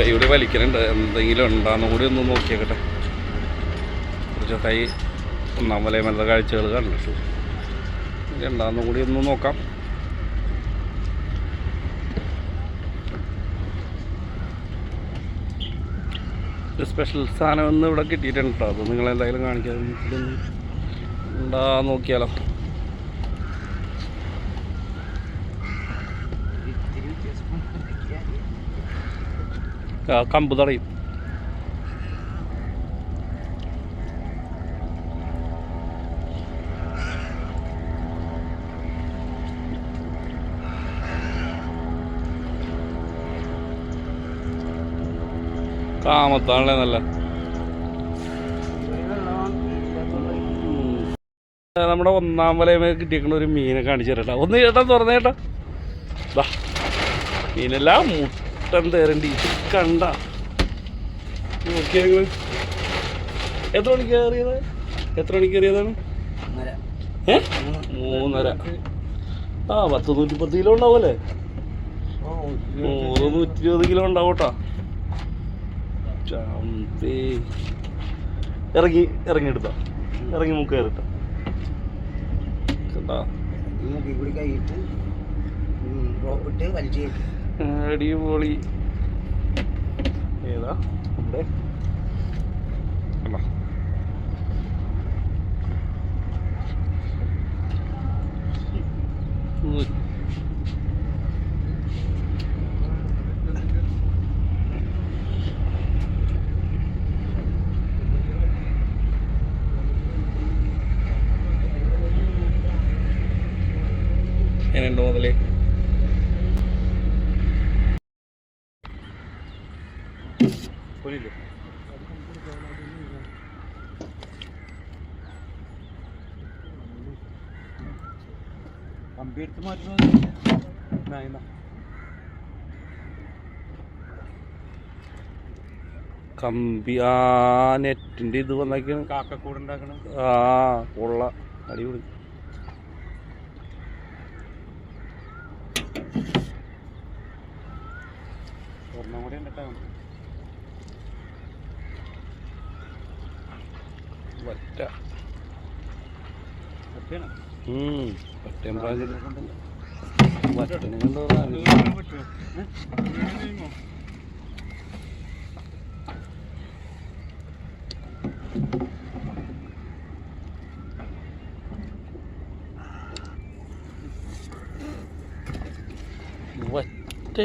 കൈ വലിക്കലുണ്ട്. എന്തെങ്കിലും ഉണ്ടാന്ന് കൂടി ഒന്ന് നോക്കിയേക്കട്ടെ. കുറച്ച് കൈ ഒന്നാം നല്ല കാഴ്ചകൾ കണ്ടിട്ടു. ഉണ്ടാകുന്ന കൂടി ഒന്ന് നോക്കാം. ഒരു സ്പെഷ്യൽ സാധനം ഒന്ന് ഇവിടെ കിട്ടിയിട്ടുണ്ട് കേട്ടോ അത് നിങ്ങൾ എന്തായാലും കാണിക്കാം. ഇതൊന്ന് ഉണ്ടാ നോക്കിയാലോ ആ, കമ്പ് തടയും. കാമത്താണല്ലേ നല്ല. നമ്മുടെ ഒന്നാം വലയമേ കിട്ടിയേക്കുന്ന ഒരു മീനെ കാണിച്ചു തരട്ടാ ഒന്ന് ചേട്ടാ തുറന്നേട്ടാ മീനെല്ലാം മുട്ട മുട്ടൻ തേരണ്ടി. കണ്ട. നോക്കിയാ. എത്ര മണിക്ക് കയറിയത്? എത്ര മണിക്ക് കയറിയതാണ്? ഏ? മൂന്നര. ആ പത്ത് നൂറ്റി പത്ത് കിലോ ഉണ്ടാവുമല്ലേ നൂറ് നൂറ്റി ഇരുപത്. കിലോ ഉണ്ടാവട്ടാ. ചാമ്പേ. ഇറങ്ങി ഇറങ്ങിയെടുത്ത. ഇറങ്ങി മുക്ക് കയറിട്ട. കൂടി കൈയിട്ട് റോപ്പിട്ട് വലിച്ചു കയറ്റി. അടിപൊളി ഏതാ ഇവിടെ? ഉം. എങ്ങനെയുണ്ട് മുതലേ കൊല്ലില്ലേ കമ്പി എടുത്ത് മാറ്റുന്നത് കമ്പി ആ നെറ്റിന്റെ ഇത് കാക്കക്കൂട് ഉണ്ടാക്കണം. ആ കൊള്ള. അടിപൊളി. കൂടി ഉണ്ടാക്കാം വറ്റ സത്യാണ് ഉം വറ്റയും പ്രാഞ്ചിൽ വറ്റനെ കണ്ടോ വറ്റ